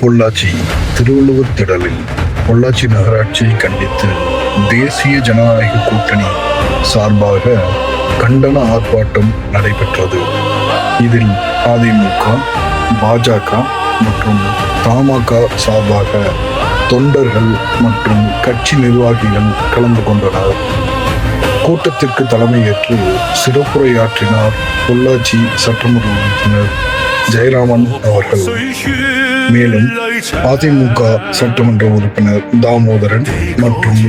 பொள்ளாச்சி திருவள்ளுவர் திடலில் பொள்ளாச்சி நகராட்சியை கண்டித்து தேசிய ஜனநாயக கூட்டணி சார்பாக கண்டன ஆர்ப்பாட்டம் நடைபெற்றது. இதில் அதிமுக பாஜக மற்றும் தமாக சார்பாக தொண்டர்கள் மற்றும் கட்சி நிர்வாகிகள் கலந்து கொண்டனர். கூட்டத்திற்கு தலைமையேற்று சிறப்புரையாற்றினார் பொள்ளாச்சி சட்டமன்ற உறுப்பினர் ஜெயராமன் அவர்கள். மேலும் அதிமுக சட்டமன்ற உறுப்பினர் தாமோதரன் மற்றும்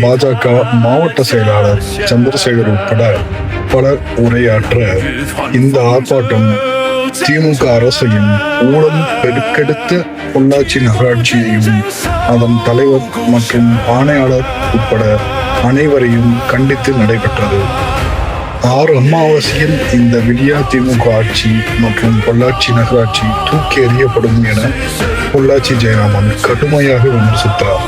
பாஜக மாவட்ட செயலாளர் சந்திரசேகர் உட்பட பலர் உரையாற்ற இந்த ஆர்ப்பாட்டம் திமுக அரசையும் ஊழல் பெருக்கெடுத்த பொள்ளாச்சி நகராட்சியையும் அதன் தலைவர் மற்றும் ஆணையாளர் உட்பட அனைவரையும் கண்டித்து நடைபெற்றது ஆறு அமாவாசையில் இந்த விடியா திமுக ஆட்சி மற்றும் பொள்ளாச்சி நகராட்சி தூக்கி எறியப்படும் என பொள்ளாச்சி ஜெயராமன் கடுமையாக விமர்சித்தார்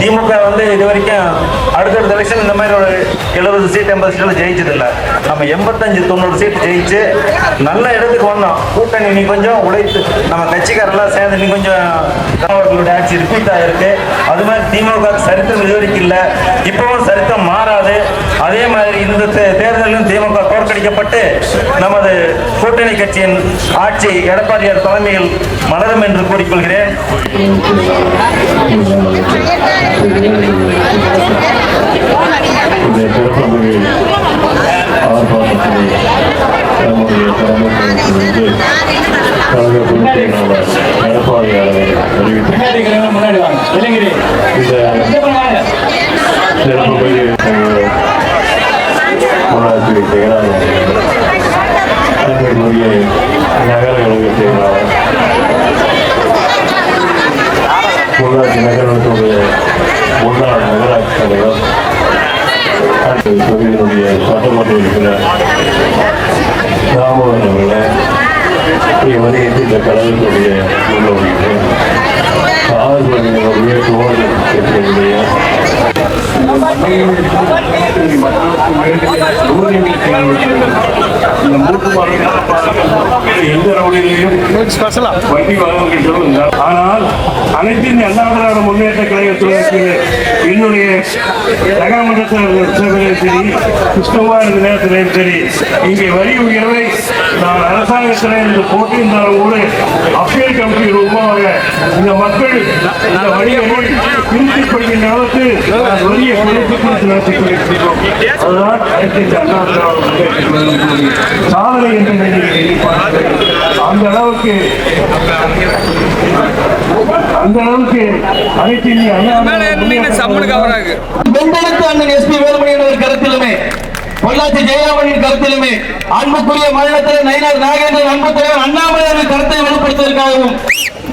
திமுக வந்து இது வரைக்கும் அடுத்தடுத்த எலெக்ஷன் இந்த மாதிரி ஒரு எழுபது சீட் எண்பது சீட்டில் ஜெயிச்சதில்ல. நம்ம எண்பத்தஞ்சு தொண்ணூறு சீட் ஜெயிச்சு நல்ல இடத்துக்கு வந்தோம். கூட்டணி நீ கொஞ்சம் உழைத்து நம்ம கட்சிக்காரெல்லாம் சேர்ந்து நீ கொஞ்சம் அவர்களுடைய ஆட்சி ரிப்பீட் ஆகிருக்கு அது மாதிரி திமுக சரித்திரம் இது இல்லை. இப்பவும் சரித்திரம் மாறாது. அதே மாதிரி இந்த தே- தேர்தலிலும் திமுக தோற்கடிக்கப்பட்டு நமது கூட்டணி கட்சியின் ஆட்சி எடப்பாடியார் தலைமையில் மலரும் என்று கூறிக்கொள்கிறேன். எந்த ரவுடிலையும் வண்டி வாங்குகின்றோம் ஆனால் அனைத்து இந்த அண்ணா திராவிட முன்னேற்ற கழகத்திற்கு என்னுடைய நகரமன்றத்தில் சரி கிருஷ்ணகுமார் இந்த நேரத்திலும் சரி இங்கே வரி உயர்வை நான் அரசாங்கத்தில் இருந்து போட்டியிருந்தாலும் கூட அப்பீல் கமிட்டி ரூபாக இந்த மக்கள் இந்த வரியை திருப்திப்படுகின்ற அளவுக்கு நான் வரியை குறைத்து கொடுத்து நடத்தி கொண்டிருக்கிறோம் அதுதான் அனைத்து அண்ணா திராவிட முன்னேற்ற கழகத்தினுடைய சாதனை என்று நினைக்கிறேன். அந்த அளவுக்கு அந்த அளவுக்கு அனைத்து இந்திய அண்ணா திராவிட வெண்டெடுத்து அண்ணன் எஸ்பி வேலுமணியின் ஒரு கருத்திலுமே பொள்ளாச்சி ஜெயராமனின் கருத்திலுமே அன்புக்குரிய மாநிலத்தில் நயினார் நாகேந்திரன் அன்பு தலைவர் அண்ணாமலையின் கருத்தை வெளிப்படுத்துவதற்காகவும்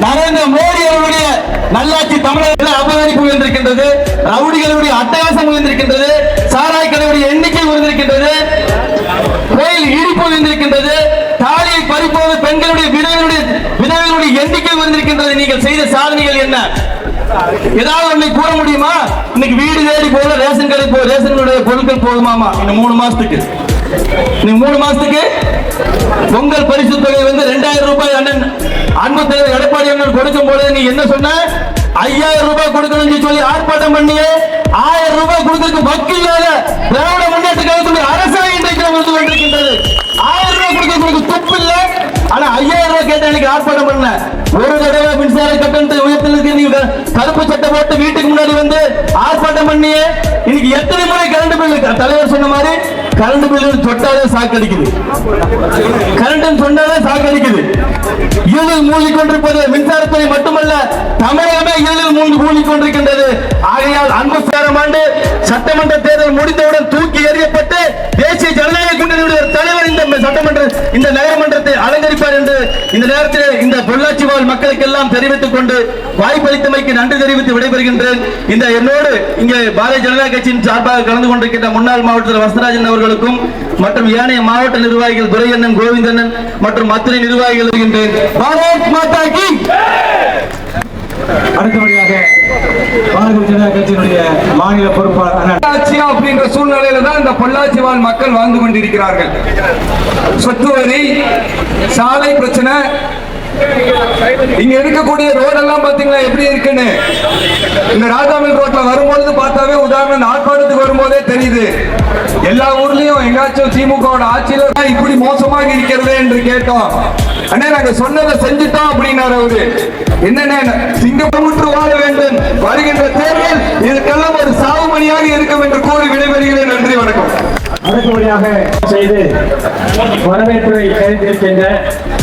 நரேந்திர மோடி அவருடைய நல்லாட்சி தமிழகத்தில் அபகரிப்பு உயர்ந்திருக்கின்றது ரவுடிகளுடைய அட்டகாசம் உயர்ந்திருக்கின்றது சாராய் கடையுடைய எண்ணிக்கை உயர்ந்திருக்கின்றது கோயில் இடிப்பு உயர்ந்திருக்கின்றது பறிப்போது பெண்களுடைய விதவைகளுடைய விதவைகளுடைய எண்ணிக்கை வந்திருக்கின்றது நீங்கள் செய்த சாதனைகள் என்ன? ஏதாவது ஒண்ணு கூற முடியுமா? இன்னைக்கு வீடு தேடி போல ரேஷன் கடை போ ரேஷனுடைய பொருட்கள் போதுமாமா? இன்னும் மூணு மாசத்துக்கு. இன்னும் மூணு மாசத்துக்கு? பொங்கல் பரிசு தொகை வந்து ரெண்டாயிரம் ரூபாய் அண்ணன் அன்பு தலைவர் எடப்பாடி அண்ணன் கொடுக்கும் போது நீ என்ன சொன்ன? ஐயாயிரம் ரூபாய் கொடுக்கணும்னு சொல்லி ஆர்ப்பாட்டம் பண்ணியே. ஆயிரம் ரூபாய் கொடுக்கறதுக்கு வக்கு இல்லாத திராவிட முன்னேற்ற கழகத்துடைய அரசாங்கம் இன்றைக்கு வந்து கொண்டிருக்கின்றது கொடுக்கறதுக்கு துப்பு இல்ல ஆனா ஐயாயிரம் ரூபாய் கேட்ட எனக்கு ஆர்ப்பாட்டம் பண்ண ஒரு தடவை மின்சார கட்டணத்தை உயர்த்தலுக்கு நீங்க கருப்பு சட்டை போட்டு வீட்டுக்கு முன்னாடி வந்து ஆர்ப்பாட்டம் பண்ணியே இன்னைக்கு எத்தனை முறை கரண்ட் பில் தலைவர் சொன்ன மாதிரி கரண்ட் பில் தொட்டாலே சாக்கடிக்குது கரண்ட் சொன்னாலே சாக்கடிக்குது இருளில் மூழ்கி கொண்டிருப்பது மின்சாரத்துறை மட்டுமல்ல தமிழகமே இருளில் மூழ்கி மூழ்கி கொண்டிருக்கின்றது ஆகையால் அன்பு சேரம் ஆண்டு சட்டமன்ற தேர்தல் முடிந்தவுடன் தூக்கி எறியப்பட்டு தேசிய ஜனநாயக கூட்டணியுடைய தலைவர் இந்த சட்டமன்ற இந்த நகரமன்றத்தை அலங்கரி அலங்கரிப்பார் என்று இந்த நேரத்தில் இந்த பொள்ளாச்சி வாழ் மக்களுக்கெல்லாம் தெரிவித்துக் கொண்டு வாய்ப்பளித்தமைக்கு நன்றி தெரிவித்து விடைபெறுகின்றேன். இந்த என்னோடு இங்கே பாரதிய ஜனதா கட்சியின் சார்பாக கலந்து கொண்டிருக்கின்ற முன்னாள் மாவட்டத்தில் வசராஜன் அவர்களுக்கும் மற்றும் ஏனைய மாவட்ட நிர்வாகிகள் துரையண்ணன் கோவிந்தண்ணன் மற்றும் அத்தனை நிர்வாகிகள் வருகின்றேன். பாரத் மாதா கி அடுத்தபடியாக பாரதிய ஜனதா கட்சியினுடைய மாநில பொறுப்பாளர் அப்படின்ற சூழ்நிலையில தான் இந்த பொள்ளாச்சி வாழ் மக்கள் வாழ்ந்து கொண்டிருக்கிறார்கள். சொத்து வரி சாலை பிரச்சனை இங்க இருக்கக்கூடிய ரோடெல்லாம் பாத்தீங்களா எப்படி இருக்குன்னு? இந்த ராஜாமில் ரோட்ல வரும்பொழுது பார்த்தாவே உதாரணம் இந்த ஆர்ப்பாட்டத்துக்கு வரும்போதே தெரியுது. எல்லா ஊர்லயும் எங்காச்சும் திமுக ஆட்சியில இப்படி மோசமாக இருக்கிறது என்று கேட்டோம். அண்ணே நாங்க சொன்னதை செஞ்சுட்டோம் அப்படின்னாரு அவரு. என்னென்ன சிங்கப்பூற்று வாழ வேண்டும். வருகின்ற தேர்தல் இதுக்கெல்லாம் ஒரு சாவுமணியாக இருக்கும் என்று கூறி விடைபெறுகிறேன். நன்றி வணக்கம். அடுத்தபடியாக செய்து வரவேற்பை தெரிவித்திருக்கின்ற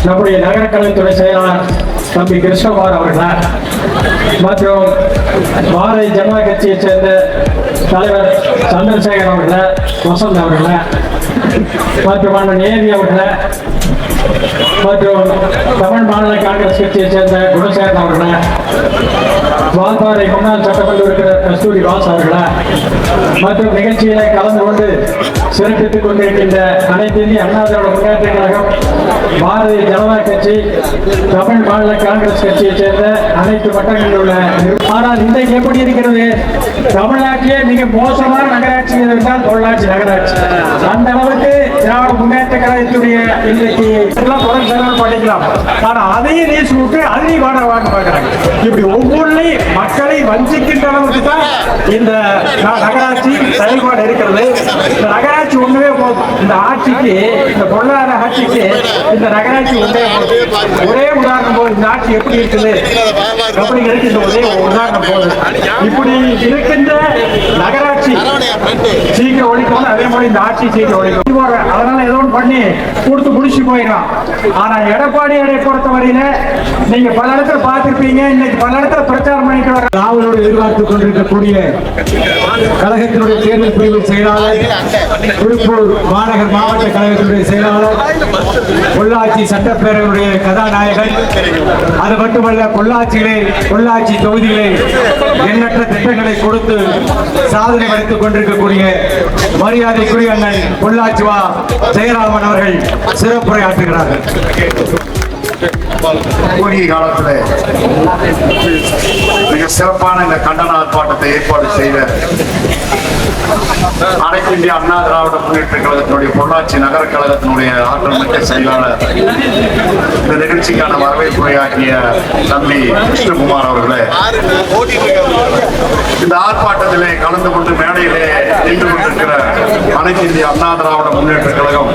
நம்முடைய நகர கலைத்துறை செயலாளர் தம்பி கிருஷ்ணகுமார் அவர்கள் மற்றும் பாரதிய ஜனதா கட்சியைச் சேர்ந்த தலைவர் சந்திரசேகர் அவர்கள வசந்த் அவர்கள மற்றும் அண்ணன் ஏவி அவர்கள் மற்றும் தமிழ் மாநில காங்கிரஸ் கட்சியைச் சேர்ந்த குணசேகரன் அவர்கள் வால்பாறை முன்னாள் சட்டமன்ற உறுப்பினர் கஸ்தூரி வாஸ் அவர்கள மற்றும் நிகழ்ச்சியிலே கலந்து கொண்டு சிறப்பித்துக் கொண்டிருக்கின்ற அனைத்து இந்திய அண்ணா திராவிட முன்னேற்ற கழகம் பாரதிய ஜனதா கட்சி தமிழ் மாநில காங்கிரஸ் கட்சியைச் சேர்ந்த அனைத்து மட்டங்களில் உள்ள ஆனால் இன்றைக்கு எப்படி இருக்கிறது? தமிழ்நாட்டிலே மிக மோசமான நகராட்சி என்றால் பொள்ளாச்சி நகராட்சி. அந்த அளவுக்கு திராவிட முன்னேற்ற கழகத்துடைய இன்றைக்கு எல்லாம் தொடர் செலவு பண்ணிக்கலாம் ஆனால் அதையும் நீஸ் விட்டு அதையும் வாடகை வாங்க பார்க்குறாங்க இப்படி ஒவ்வொன்றையும் மக்களை வஞ்சிக்கின்ற அளவுக்கு தான் இந்த நகராட்சி செயல்பாடு இருக்கிறது. இந்த நகராட்சி ஒன்றுமே போதும். இந்த ஆட்சிக்கு இந்த பொருளாதார ஆட்சிக்கு இந்த நகராட்சி ஒன்றே போதும். ஒரே உதாரணம் போது இந்த ஆட்சி எப்படி இருக்குது? எப்படி இருக்கின்ற ஒரே உதாரணம் போது இப்படி இருக்கின்ற நகராட்சி சீக்கிரம் ஒழிக்கணும் அதே மாதிரி இந்த ஆட்சி சீக்கிரம் ஒழிக்கும் அதனால ஏதோ ஒன்று பண்ணி கொடுத்து முடிச்சு போயிடலாம் ஆனா எடப்பாடியை பொறுத்தவரையில நீங்க பல இடத்துல பார்த்திருப்பீங்க. இன்னைக்கு பல இடத்துல பிரச்சாரம் பண்ணிட்டு வர நாவலோடு எதிர்பார்த்துக் கொண்டிருக்கக்கூடிய கழகத்தினுடைய தேர்தல் பிரிவு செயலாளர் திருப்பூர் மாநகர் மாவட்ட கழகத்தினுடைய செயலாளர் பொள்ளாச்சி சட்டப்பேரவையுடைய கதாநாயகன். அது மட்டுமல்ல பொள்ளாச்சியிலே பொள்ளாச்சி தொகுதியிலே எண்ணற்ற திட்டங்களை கொடுத்து சாதனை படைத்துக் கொண்டிருக்கக்கூடிய மரியாதைக்குரிய அண்ணன் பொள்ளாச்சி வா. ஜெயராமன் அவர்கள் சிறப்புரையாற்றுகிறார்கள். குறுகிய காலத்தில் மிக சிறப்பான இந்த கண்டன ஆர்ப்பாட்டத்தை ஏற்பாடு செய்த அனைத்து இந்திய அண்ணா திராவிட முன்னேற்ற கழகத்தினுடைய பொள்ளாச்சி நகர கழகத்தினுடைய ஆற்றல் மிக்க செயலாளர். இந்த நிகழ்ச்சிக்கான வரவேற்புரையாக்கிய தம்பி கிருஷ்ணகுமார் அவர்களே இந்த ஆர்ப்பாட்டத்திலே கலந்து கொண்டு மேடையிலே நின்று கொண்டிருக்கிற அனைத்து இந்திய அண்ணா திராவிட முன்னேற்ற கழகம்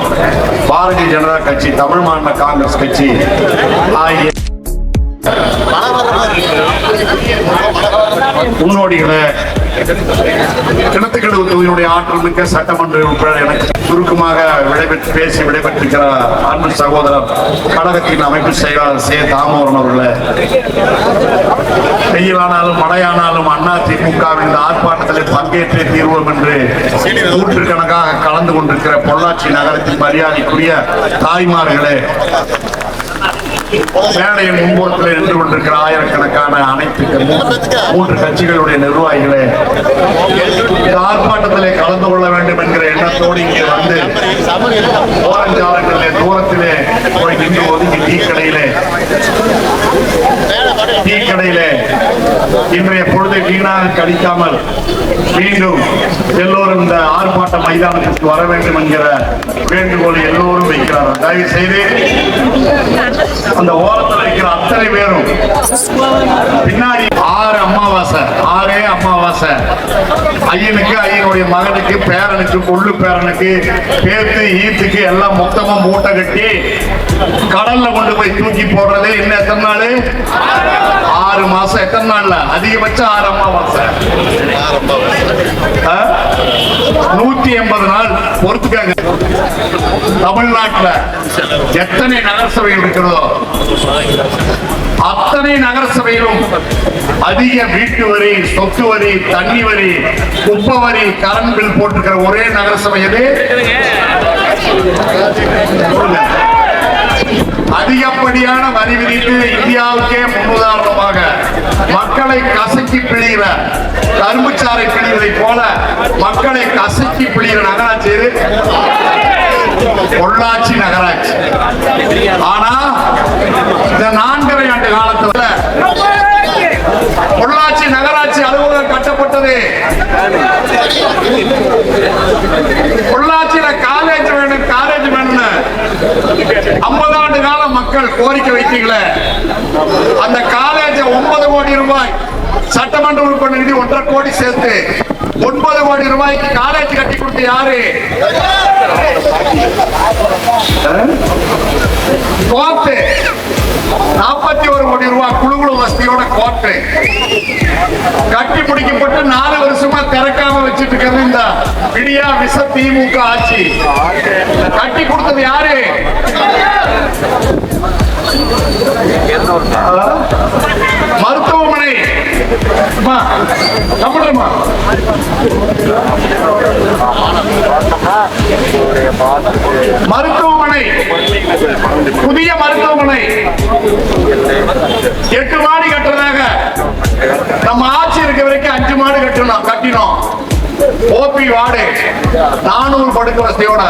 பாரதிய ஜனதா கட்சி தமிழ் மாநில காங்கிரஸ் கட்சி ஆகிய முன்னோடிகளை கிணத்துக்கடவு தொகுதியினுடைய ஆற்றல் மிக்க சட்டமன்ற உறுப்பினர் எனக்கு சுருக்கமாக விடைபெற்று பேசி விடைபெற்றிருக்கிற அன்பு சகோதரர் கழகத்தின் அமைப்பு செயலாளர் சே. தாமோரன் அவர்களே வெயிலானாலும் மழையானாலும் அண்ணா திமுகவின் இந்த ஆர்ப்பாட்டத்தில் பங்கேற்றே தீர்வோம் என்று நூற்றுக்கணக்காக கலந்து கொண்டிருக்கிற பொள்ளாச்சி நகரத்தின் மரியாதைக்குரிய தாய்மார்களே மேடையின் முன்புறத்தில் நின்று கொண்டிருக்கிற ஆயிரக்கணக்கான அனைத்து மூன்று கட்சிகளுடைய நிர்வாகிகளே இந்த ஆர்ப்பாட்டத்திலே கலந்து கொள்ள வேண்டும் என்கிற எண்ணத்தோடு இங்கே வந்து ஓரஞ்சாலங்களிலே தூரத்திலே போய் நின்று ஒதுங்கி டீ கடையிலே டீ கடையில இன்றைய பொழுது வீணாக கழிக்காமல் மீண்டும் எல்லோரும் இந்த ஆர்ப்பாட்ட மைதானத்திற்கு வர வேண்டும் என்கிற வேண்டுகோளை எல்லோரும் வைக்கிறார்கள். தயவு செய்து அந்த ஓரத்தில் இருக்கிற அத்தனை பேரும் பின்னாடி அமாவாசை. ஆறே அமாவாசை. ஐயனுக்கு ஐயனுடைய மகனுக்கு பேரனுக்கு கொள்ளு பேரனுக்கு பேத்து ஈத்துக்கு எல்லாம் மொத்தமா மூட்டை கட்டி கடல்ல கொண்டு போய் தூக்கி போடுறதே என்ன எத்தனை நாள்? ஆறு மாசம். எத்தனை நாள்ல? அதிகபட்சம் ஆறு அமாவாசை. ஆ? நூத்தி எண்பது நாள் பொறுத்துக்காங்க. தமிழ்நாட்டுல எத்தனை நகரசபைகள் இருக்கிறதோ? அத்தனை நகரசபையிலும் அதிக வீட்டு வரி சொத்து வரி தண்ணி வரி குப்பை வரி கரண்ட் பில் போட்டிருக்கிற ஒரே நகரசபை எது சொல்லுங்க. அதிகப்படியான வரி விதித்து இந்தியாவுக்கே முன்னுதாரணமாக மக்களை கசக்கி பிழிகிற கரும்புச்சாறை பிழிவதை போல மக்களை கசக்கி பிழிகிற நகராட்சி பொள்ளாச்சி நகராட்சி. ஆனா இந்த நான்கரை ஆண்டு காலத்துல பொள்ளாச்சி நகராட்சி அலுவலகம் கட்டப்பட்டது. பொள்ளாச்சியில காலேஜ் வேணும் காலேஜ் வேணும்னு ஐம்பது ஆண்டு கால மக்கள் கோரிக்கை வைத்தீங்களே. அந்த காலேஜ் ஒன்பது கோடி ரூபாய். சட்டமன்ற உறுப்பினர் நிதி ஒன்றரை கோடி சேர்த்து ஒன்பது கோடி ரூபாய்க்கு காலேஜ் கட்டி கொடுத்து யாரு? கோர்ட்டு. நாற்பத்தி ஒரு கோடி ரூபாய் குழுகுழு வசதியோட கோர்ட்டு. கட்டி முடிக்கப்பட்டு நாலு வருஷமா திறக்காம வச்சிட்டு இருக்கிறது இந்த விடியா விச திமுக ஆட்சி. கட்டி கொடுத்தது யாரு? மருத்துவமனை. புதிய மருத்துவமனை. எட்டு மாடி கட்டுறதாக. நம்ம ஆட்சி இருக்க வரைக்கும் அஞ்சு மாடி கட்டணும் கட்டினோம். ஓபி வார்டு நானூறு படுக்க வசதியோட.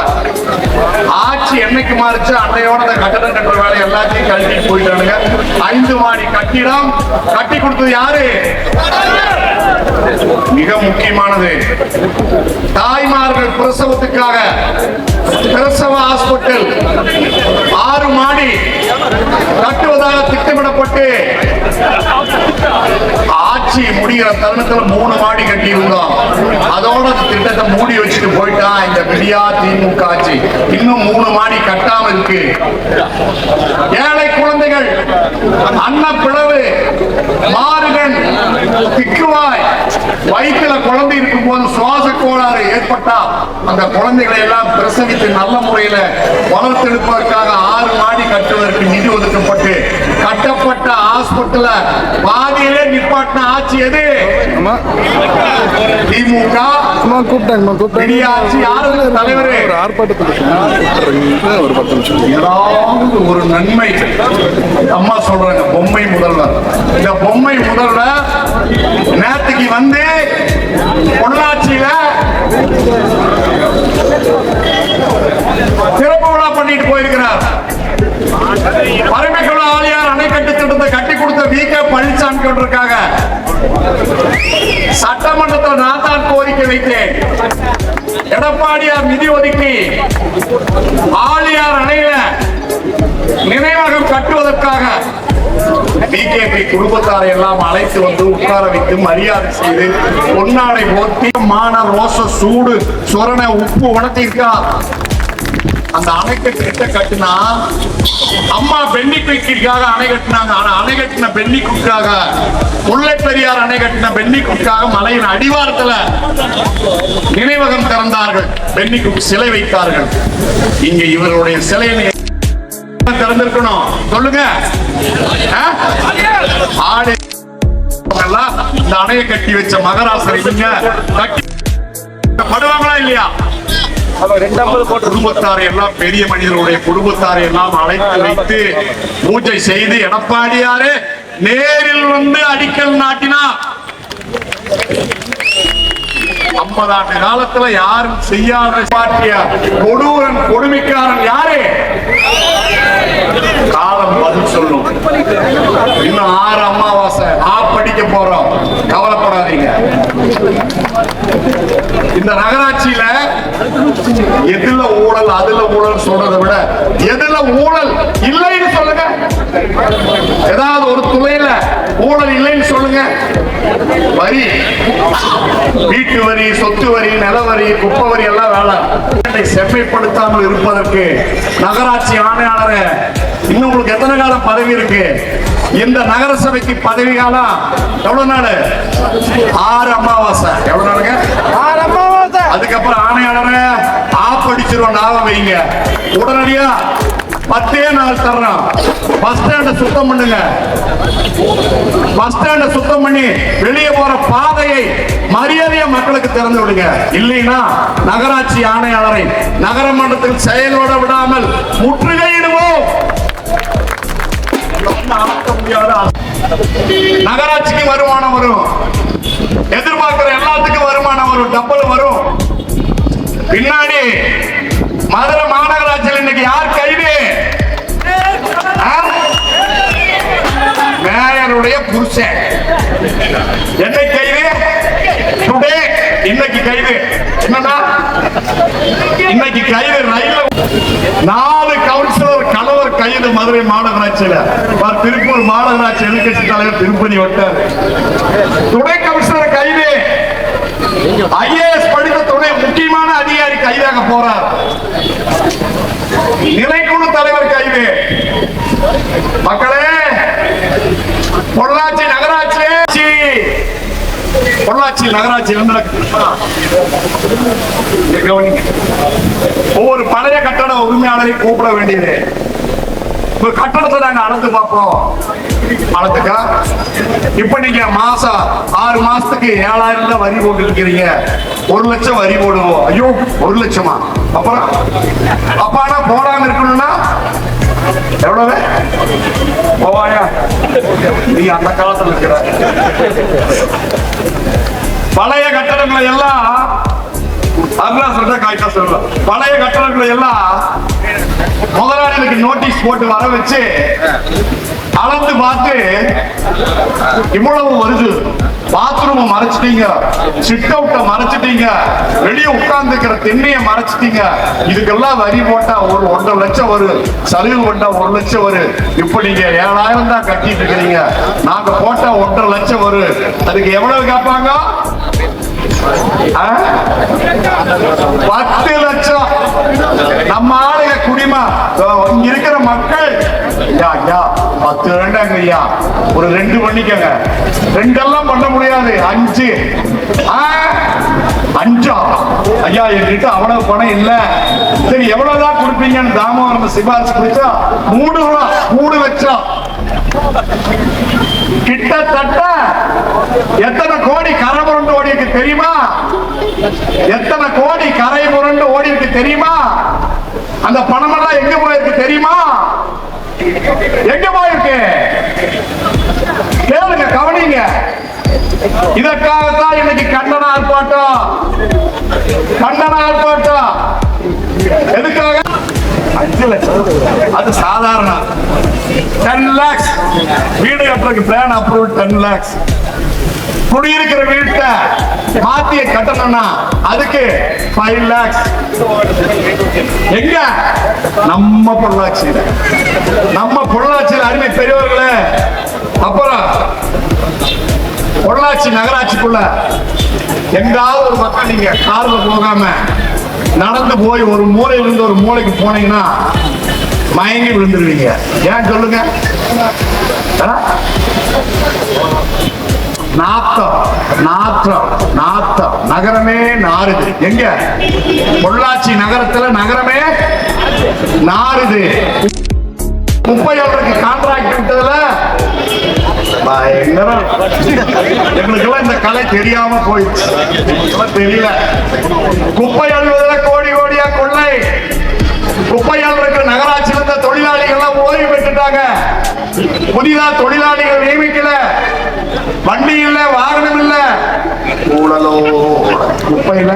ஆட்சி என்னைக்கு மாறிச்சு அன்னையோட அந்த கட்டடம் கட்டுற வேலை எல்லாத்தையும் கழட்டி போயிட்டானுங்க. ஐந்து மாடி கட்டிடம். கட்டி கொடுத்தது யாரு? மிக முக்கியமானது. தாய்மார்கள் பிரசவத்துக்காக பிரசவ ஹாஸ்பிட்டல் ஆறு மாடி கட்டுவதாக திட்டமிடப்பட்டு ஆட்சி முடிகிற தருணத்துல மூணு மாடி கட்டி இருந்தோம் அதோட திட்டத்தை மூடி வச்சுட்டு போயிட்டா இந்த விடியா திமுக ஆட்சி இன்னும் மூணு மாடி கட்டாம இருக்கு. ஏழை அன்ன அன்னப்பிளவு மாறுகன் திக்குவாய் வயிற்றுல குழந்தை இருக்கும் போது சுவாச கோளாறு ஏற்பட்டா அந்த குழந்தைகளை எல்லாம் பிரசவித்து நல்ல முறையில வளர்த்தெடுப்பதற்காக ஆறு மாடி கட்டுவதற்கு நிதி ஒதுக்கப்பட்டு கட்டப்பட்ட ஹாஸ்பிட்டல பாதியிலே நிப்பாட்டின ஆட்சி எது? திமுக. பெரிய ஆட்சி யாரு தலைவர்? ஏதாவது ஒரு நன்மை. அம்மா சொல்றாங்க பொம்மை முதல்வர். இந்த பொம்மை முதல்வர் நேத்துக்கு வந்து பொள்ளாச்சியில திறப்பு விழா பண்ணிட்டு போயிருக்கிறார். பரமக்குள ஆலியார் அணைக்கட்டு திட்டத்தை கட்டி கொடுத்த வி கே பழனிசாமி கொண்டிருக்காங்க. சட்டமன்றத்தில் நான் தான் கோரிக்கை வைத்தேன். எடப்பாடியார் நிதி ஒதுக்கி ஆலியார் அணையில நினைவகம் கட்டுவதற்காக பிகேபி குடும்பத்தாரை எல்லாம் அழைத்து வந்து உட்கார வைத்து மரியாதை செய்து பொன்னாடை போர்த்தி மான ரோச சூடு சொரண உப்பு உணர்த்திருக்கார் அந்த அணைக்கட்டு கிட்ட கட்டினா அம்மா பெண்ணி குயிக்காக அணை கட்டினாங்க. ஆனா அணை கட்டின பெண்ணி குக்காக முல்லை பெரியார் அணை கட்டின பெண்ணி குக்காக மலையின் அடிவாரத்துல நினைவகம் திறந்தார்கள். பென்னி குக் சிலை வைத்தார்கள். இங்க இவர்களுடைய சிலையை திறந்திருக்கணும். சொல்லுங்க. ஆடு இந்த அணையை கட்டி வச்ச மகராசர் இவங்க கட்டி குடும்பத்தாரை எல்லாம் பெரிய மனிதர்களுடைய குடும்பத்தார் எல்லாம் அழைத்து வைத்து பூஜை செய்து எடப்பாடியாரு நேரில் வந்து அடிக்கல் நாட்டினா. ஐம்பது ஆண்டு காலத்துல யாரும் செய்யாத பாட்டிய? கொடூரன் கொடுமைக்காரன் யாரு? காலம் பதில் சொல்லும் இன்னும் ஆறு அமாவாசை. நான் படிக்க போறோம். கவலைப்படாதீங்க. இந்த நகராட்சியில எதுல ஊழல் அதுல ஊழல் சொல்றதை விட எதுல ஊழல் இல்லைன்னு சொல்லுங்க. ஏதாவது ஒரு துளையில ஊழல் இல்லைன்னு சொல்லுங்க. வரி வீட்டு வரி சொத்து வரி நில வரி குப்பை வரி எல்லாம் வேலை. செம்மைப்படுத்தாமல் இருப்பதற்கு நகராட்சி ஆணையாளரை இன்னும் உங்களுக்கு எத்தனை காலம் பதவி இருக்கு? இந்த நகர சபைக்கு பதவி காலம் எவ்வளவு நாள்? ஆறு அமாவாசை. எவ்வளவு நாளுங்க? ஆறு அமாவாசை. அதுக்கப்புறம் ஆணையாளரை ஆப்படிச்சிருவோம் அடிச்சிருவோம் வைங்க. உடனடியா பத்தே நாள் தர்றோம் பஸ் ஸ்டாண்ட சுத்தம் பண்ணுங்க. பஸ் ஸ்டாண்ட சுத்தம் பண்ணி வெளியே போற பாதையை மரியாதையா மக்களுக்கு திறந்து விடுங்க. இல்லைன்னா நகராட்சி ஆணையாளரை நகரமன்றத்தில் செயல்பட விடாமல் முற்றுகையிடுவோம். நகராட்சிக்கு வருமானம் வரும். எதிர்பார்க்கிற எல்லாத்துக்கும் வருமானம் வரும். டப்பல் வரும். பின்னாடி மதுரை மாநகராட்சியில் இன்னைக்கு யார் கைது? மேயருடைய புருஷன் என்னை கைது? டுடே. இன்னைக்கு கைது. என்னன்னா இன்னைக்கு கைது ரயில் நாலு கவுன்சிலர் கணவர் கைது மதுரை மாநகராட்சியில. திருப்பூர் மாநகராட்சி எதிர்கட்சி தலைவர் திருப்பதி வட்டார். துணை கவுன்சிலர் கைது. ஐஏஎஸ் கைதாக போறார். நிலைக்குழு தலைவர் கைது மக்களே பொள்ளாச்சி நகராட்சி. பொள்ளாச்சி நகராட்சி ஒவ்வொரு பழைய கட்டட உரிமையாளரை கூப்பிட வேண்டியது. ஒரு கட்டடத்தை நாங்க அளந்து பார்ப்போம். அளந்துக்கா? இப்ப நீங்க மாசம் ஆறு மாசத்துக்கு ஏழாயிரம் தான் வரி போட்டுருக்கிறீங்க. ஒரு லட்சம் வரி போடுவோம். ஐயோ ஒரு லட்சமா? அப்புறம்? அப்ப ஆனா போடாம இருக்கணும்னா? எவ்வளவு? போவாயா நீ அந்த காலத்துல இருக்கிற. பழைய கட்டடங்களை எல்லாம் அதெல்லாம் சொல்றேன் கரெக்டா சொல்றேன் பழைய கட்டணங்களை எல்லாம் முதலாளிகளுக்கு நோட்டீஸ் போட்டு வர வச்சு அளந்து பார்த்து இவ்வளவு வருது. பாத்ரூம் மறைச்சிட்டீங்க. சிட் அவுட்ட மறைச்சிட்டீங்க. வெளியே உட்கார்ந்துக்கிற தென்னைய மறைச்சிட்டீங்க. இதுக்கெல்லாம் வரி போட்டா ஒரு ஒன்றரை லட்சம் வரும். சலுகை போட்டா ஒரு லட்சம் வரும். இப்ப நீங்க ஏழாயிரம் தான் கட்டிட்டு இருக்கிறீங்க நாங்க போட்டா ஒன்றரை லட்சம் வரும். அதுக்கு எவ்வளவு கேட்பாங்க? பத்து லட்சம். நம்ம ஆளுங்க குடிமா. இங்க இருக்கிற மக்கள். பத்து ரெண்டாங்க ஐயா ஒரு ரெண்டு பண்ணிக்கங்க. ரெண்டெல்லாம் பண்ண முடியாது. அஞ்சு. அஞ்சா? ஐயா என்கிட்ட அவ்வளவு பணம் இல்ல. சரி எவ்வளவுதான் கொடுப்பீங்கன்னு தாமோதரம் சிபாரிசு கொடுத்தா மூணு ரூபா மூணு லட்சம் கிட்டத்தட்ட எத்தனை கோடி கரை புரண்டு ஓடி இருக்கு தெரியுமா? எத்தனை கோடி கரை புரண்டு ஓடி இருக்கு தெரியுமா? அந்த பணம் எல்லாம் எங்க போயிருக்கு தெரியுமா? எங்க போயிருக்கு? கேளுங்க கவனிங்க. இதற்காகத்தான் இன்னைக்கு கண்டன ஆர்ப்பாட்டம். கண்டன ஆர்ப்பாட்டம். எதுக்காக? அஞ்சு லட்சம். அது சாதாரண. டென் லேக்ஸ் வீடு கட்டுறதுக்கு பிளான் அப்ரூவ் டென் லேக்ஸ் குடியிருக்கிற வீட்டை மாத்திய கட்டணம்னா அதுக்கு ஃபைவ் லேக்ஸ் எங்க? நம்ம பொள்ளாச்சியில. நம்ம பொள்ளாச்சியில் அருமை பெரியவர்களே. அப்புறம் பொள்ளாச்சி நகராட்சிக்குள்ள எங்காவது ஒரு பக்கம் நீங்க கார்ல போகாம நடந்து போய் ஒரு மூலையிலிருந்து ஒரு மூலைக்கு போனீங்கன்னா மயங்கி விழுந்துருவீங்க. ஏன் சொல்லுங்க? நாத்தம் நாத்தம் நாத்தம். நகரமே நாறுது. எங்க? பொள்ளாச்சி நகரத்துல நகரமே நாறுது. முப்பை அவருக்கு கான்ட்ராக்ட் விட்டதுல பயங்கரம் எங்களுக்கெல்லாம் இந்த கலை தெரியாம போயிடுச்சு. தெரியல. குப்பை அழுவது குப்பையால் இருக்கிற அழுற நகராட்சியில் இருந்த தொழிலாளிகள் எல்லாம் ஓய்வு பெற்றுட்டாங்க. புதிதா தொழிலாளிகள் நியமிக்கல. வண்டி இல்ல வாகனம் இல்ல. ஊழலோ குப்பையில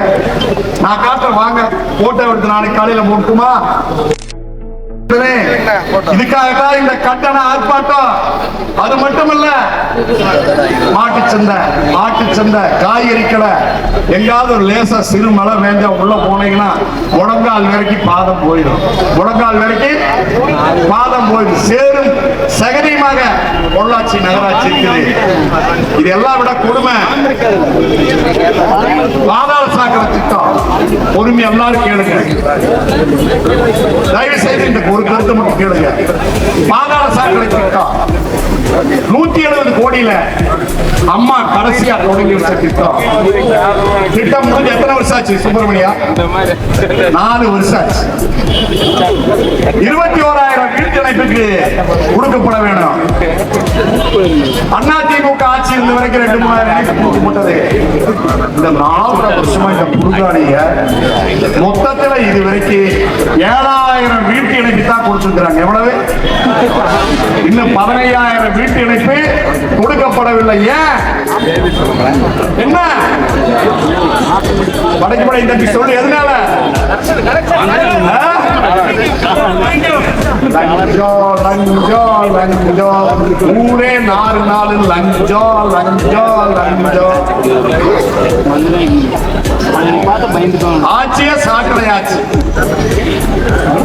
நான் காட்டுறேன் வாங்க போட்டோ எடுத்து நாளைக்கு காலையில போட்டுமா? இதுக்காகத்தான் இந்த கட்டண ஆர்ப்பாட்டம். அது மட்டுமல்ல மாட்டு சந்தை மாட்டு சந்தை காய்கறி கடை எங்காவது ஒரு லேசா சிறு மழை வேஞ்சா உள்ள போனீங்கன்னா முழங்கால் வரைக்கும் பாதம் போயிடும். முழங்கால் வரைக்கும் பாதம் போயிடும். சேரும் சகதியமாக பொள்ளாச்சி நகராட்சி இருக்குது. இது எல்லாம் விட கொடுமை. பாதாள சாக்கடை திட்டம். பொறுமை எல்லாரும் கேளுங்க. தயவு செய்து இந்த ஒரு கருத்தை மட்டும் கேளுங்க. பாதாள சாக்கடை திட்டம். நூத்தி எழுபது கோடியில அம்மா கடைசியா தொடங்கி வச்ச திட்டம். திட்டம் முடிஞ்சு எத்தனை வருஷம் ஆச்சு சுப்பிரமணியா? நாலு வருஷம் ஆச்சு. இருபத்தி ஓராயிரம் வீட்டு இணைப்புக்கு கொடுக்கப்பட வேணும் அதிமுக ஆட்சி இருந்த வரைக்கும் ரெண்டு மூணாயிரம் இணைப்பு கொடுக்கப்பட்டது இந்த நாலரை வருஷமா இந்த புதுகாடிய மொத்தத்துல இது வரைக்கும் ஏழாயிரம் வீட்டு இணைப்பு தான் கொடுத்துருக்கிறாங்க. எவ்வளவு? இன்னும் பதினையாயிரம் வீட்டு இணைப்பு கொடுக்கப்படவில்லை. ஏன்? என்ன? வடக்கு படை தம்பி சொல்லு எதனால? லஞ்சம் லஞ்சம் லஞ்சம் ஊரே நாலு நாலு லஞ்சம் லஞ்சம் லஞ்சம் ஆட்சியே சாக்கடை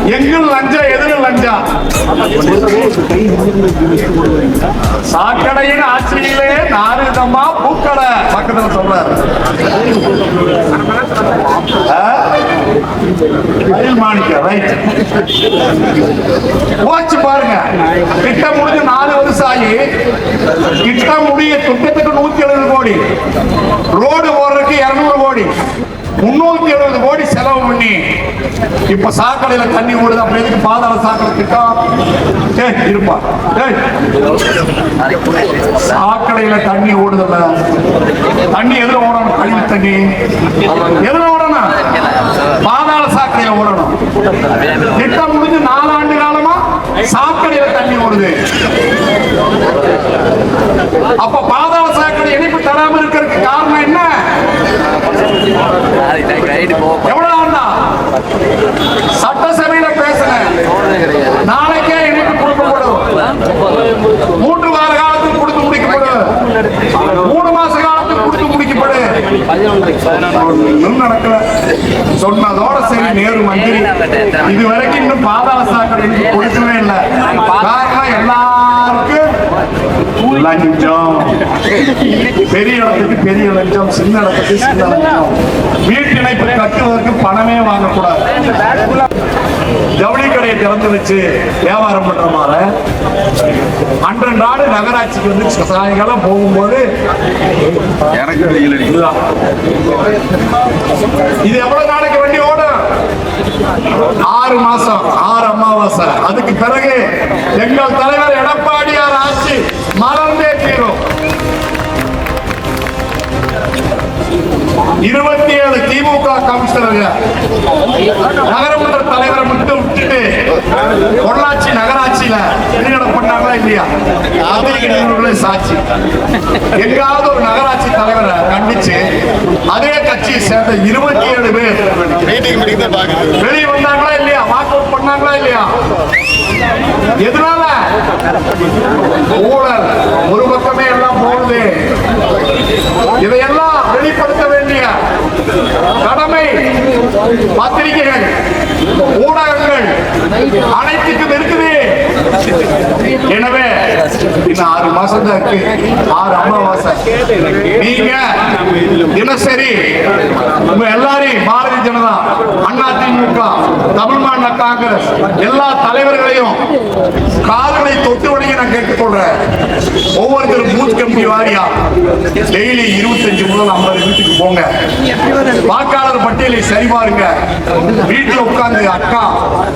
எங்கும் லஞ்சம் எதிரும் லஞ்சம். சாக்கடையின் ஆட்சியிலே நாலு விதமா பூக்கடை. பக்கத்துல சொல்றாரு. ஆ? மாணிக்க ரைட் போச்சு பாருங்க. திட்டம் முடிஞ்சு நாலு வருஷம் ஆகி திட்டம் முடிய திட்டத்துக்கு நூத்தி எழுபது கோடி. ரோடு போடுறதுக்கு இருநூறு கோடி. முன்னூத்தி எழுபது கோடி செலவு பண்ணி இப்ப சாக்கடையில தண்ணி ஓடுது அப்ப எதுக்கு பாதாள சாக்கடை திட்டம்? இருப்பா. சாக்கடையில தண்ணி ஓடுதுல்ல. தண்ணி எதுல ஓடணும்? கழிவு தண்ணி. எதுல ஓடணும்? பாதாள சாக்கடையில ஓடணும். திட்டம் முடிஞ்சு நாலாண்டு காலமா சாக்கடையில தண்ணி ஓடுது. அப்ப பாதாள சாக்கடை இணைப்பு தராம இருக்கிறதுக்கு காரணம் என்ன? எவ்வளவு சட்டசபையில பேசினேன். நாளைக்கே இணைப்பு கொடுக்கப்படும். மூன்று வார காலத்துக்கு கொடுத்து முடிக்கப்படும் மூணு மாச காலத்துக்கு கொடுத்து முடிக்கப்படும் நடக்கல. சொன்னதோட சரி நேரு மந்திரி. இது வரைக்கும் இன்னும் பாதாள சாக்கடை கொடுக்கவே இல்லை. காரணம் எல்லாருக்கும் லஞ்சம். பெரிய இடத்துக்கு பெரிய லஞ்சம் சின்ன இடத்துக்கு சின்ன லஞ்சம். வீட்டு இணைப்பு கட்டுவதற்கு பணமே வாங்கக்கூடாது. ஜவுளி கடையை திறந்து வச்சு வியாபாரம் பண்றமால அன்று நாடு நகராட்சிக்கு வந்து சாயங்காலம் போகும்போது இதுதான். இது எவ்வளவு நாளைக்கு வண்டி ஓடும்? ஆறு மாசம் ஆறு அமாவாசை. அதுக்கு பிறகு எங்கள் தலைவர் எடப்பாடியார் இருபத்தி ஏழு திமுக கமிஷனர்கள் நகரமன்ற தலைவரை மட்டும் விட்டுட்டு பொள்ளாச்சி நகராட்சியில வெளிநடப்பு பண்ணாங்களா இல்லையா? நிருபர்களே சாட்சி. எங்காவது ஒரு நகராட்சி தலைவரை கண்டிச்சு அதே கட்சியை சேர்ந்த இருபத்தி ஏழு பேர் வெளியே வந்தாங்களா இல்லையா? வாக் அவுட் பண்ணாங்களா இல்லையா? எதனால ஊழல் ஒரு பக்கமே எல்லாம் போகுது இதையெல்லாம் வெளிப்படுத்த வேண்டிய கடமை பத்திரிகைகள் ஊடகங்கள் அனைத்துக்கும் இருக்குது எனவே இன்னும் ஆறு மாசம் தான் இருக்கு ஆறு அமாவாசை. நீங்க தினசரி உங்க எல்லாரையும் பாரதிய ஜனதா அண்ணா திமுக தமிழ் காங்கிரஸ் எல்லா தலைவர்களையும் கால்களை தொட்டு வணங்கி நான் கேட்டுக்கொள்றேன் ஒவ்வொருத்தரும் பூத் கமிட்டி வாரியா? டெய்லி இருபத்தஞ்சு முதல் ஐம்பது வீட்டுக்கு போங்க. வாக்காளர் பட்டியலை சரி பாருங்க வீட்டுல உட்கார்ந்து அக்கா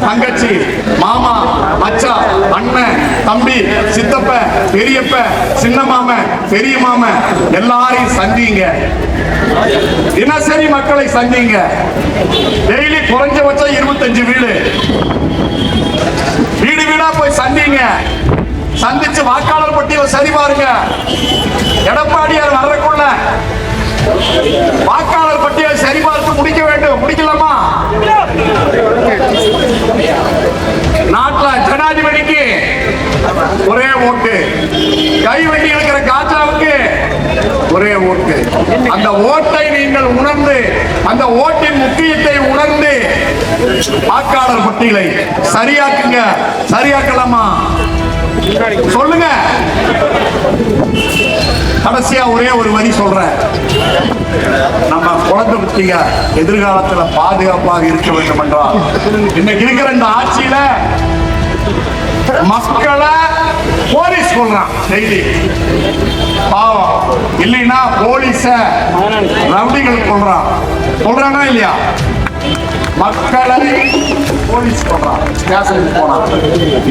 தங்கச்சி மாமா அச்சா அண்ணன் தம்பி சித்தப்ப பெரியப்ப சின்ன மாம பெரிய மாம எல்லாரையும் சந்திங்க. தினசரி மக்களை சந்திங்க. டெய்லி குறைஞ்சபட்சம் இருபத்தஞ்சு வீடு. வீடு வீடா போய் சந்திங்க. சந்திச்சு வாக்காளர் பட்டியலை சரி பாருங்க. எடப்பாடியார் வர்றக்குள்ள வாக்காளர் பட்டியலை சரி பார்த்து முடிக்க வேண்டும். முடிக்கலாமா? நாட்டில் ஜனாதிபதிக்கு ஒரே ஓட்டு. கை வெட்டி இருக்கிற காஜாவுக்கு ஒரே ஓட்டு. அந்த ஓட்டை நீங்கள் உணர்ந்து அந்த ஓட்டின் முக்கியத்தை உணர்ந்து வாக்காளர் பட்டியலை சரியாக்குங்க. சரியாக்கலாமா? சொல்லுங்க. கடைசியா ஒரே ஒரு வரி சொல்றேன். நம்ம குழந்தை குட்டிங்க எதிர்காலத்துல பாதுகாப்பாக இருக்க வேண்டும் என்றால் இன்னைக்கு இருக்கிற இந்த ஆட்சியில மக்களை போலீஸ் கொள்றான் டெய்லி பாவம். இல்லைன்னா போலீஸ ரவுடிகள் கொள்றான். கொள்றானா இல்லையா? மக்களை போலீஸ் கொள்றான் ஸ்டேஷனுக்கு போனான்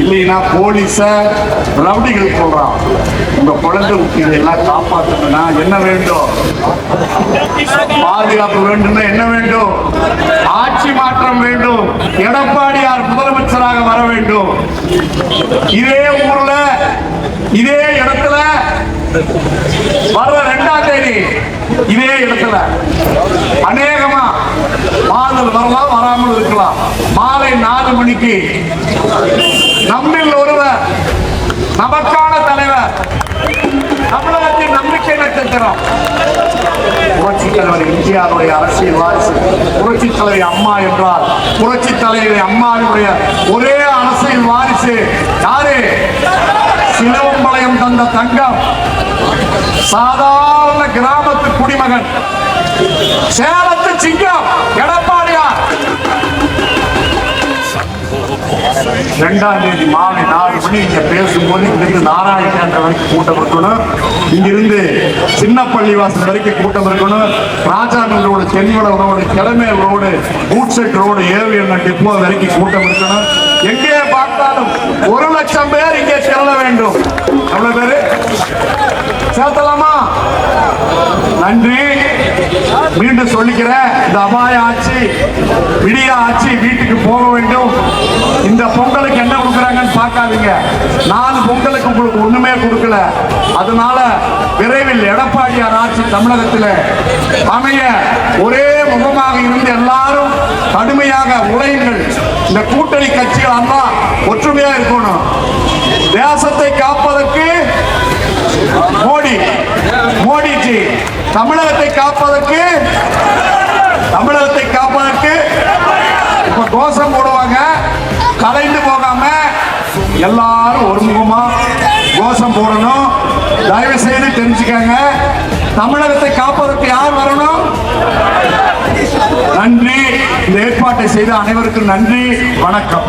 இல்லைன்னா போலீஸ ரவுடிகள் கொள்றான் உங்க குழந்தை குட்டிகளை எல்லாம் காப்பாற்றணும்னா என்ன வேண்டும்? பாதுகாப்பு வேண்டும்னா என்ன வேண்டும்? ஆட்சி மாற்றம் வேண்டும். எடப்பாடியார் முதலமைச்சராக வர வேண்டும். இதே ஊர்ல இதே இடத்துல வர்ற ரெண்டாம் தேதி இதே இடத்துல. அநேகமா மாதல் வரலாம் இன்னைக்கு நம்மில் ஒருவர் நமக்கான தலைவர். தமிழகத்தின் நம்பிக்கை நட்சத்திரம். புரட்சி தலைவர் இந்தியாவுடைய அரசியல் வாரிசு புரட்சி தலைவி அம்மா என்றால் புரட்சி தலைவி அம்மாவினுடைய ஒரே அரசியல் வாரிசு யாரு? சிலவம்பாளையம் தந்த தங்கம். சாதாரண கிராமத்து குடிமகன். சேலத்து சிங்கம். எடப்பாடியார் ரெண்டாம் தேதி மாலை நாலு மணி இங்கே பேசும்போது இங்கிருந்து நாராயணன் வரைக்கும் கூட்டம் இருக்கணும். இங்கிருந்து சின்ன பள்ளிவாசல் வரைக்கும் கூட்டம் இருக்கணும். ராஜாங்கல் ரோடு தென்வளம் ரோடு கிழமை ரோடு பூட்செட் ரோடு ஏவிஎன் டிப்போ வரைக்கும் கூட்டம் இருக்கணும். எங்கே பார்த்தாலும் ஒரு லட்சம் பேர் இங்கே செல்ல வேண்டும். எவ்வளவு பேரு? சேர்த்தலாமா? நன்றி. மீண்டும் சொல்லிக்கிறேன். இந்த அபாய ஆட்சி விடிய ஆட்சி வீட்டுக்கு போக வேண்டும். இந்த பொங்கலுக்கு என்ன கொடுக்குறாங்கன்னு பார்க்காதீங்க. நாலு பொங்கலுக்கு உங்களுக்கு ஒண்ணுமே கொடுக்கல. அதனால விரைவில் எடப்பாடியார் ஆட்சி தமிழகத்தில் அமைய ஒரே முகமாக இருந்து எல்லாரும் கடுமையாக உழையுங்கள். இந்த கூட்டணி கட்சிகள் அண்ணா ஒற்றுமையா இருக்கணும். தேசத்தை காப்பதற்கு மோடி. மோடிஜி தமிழகத்தை காப்பதற்கு தமிழகத்தை காப்பதற்கு இப்ப கோஷம் போடுவாங்க. கலைந்து போகாம எல்லாரும் ஒருமுகமா கோஷம் போடணும். தயவு செய்து தெரிஞ்சுக்கங்க. தமிழகத்தை காப்பதற்கு யார் வரணும்? நன்றி. இந்த ஏற்பாட்டை செய்த அனைவருக்கும் நன்றி. வணக்கம்.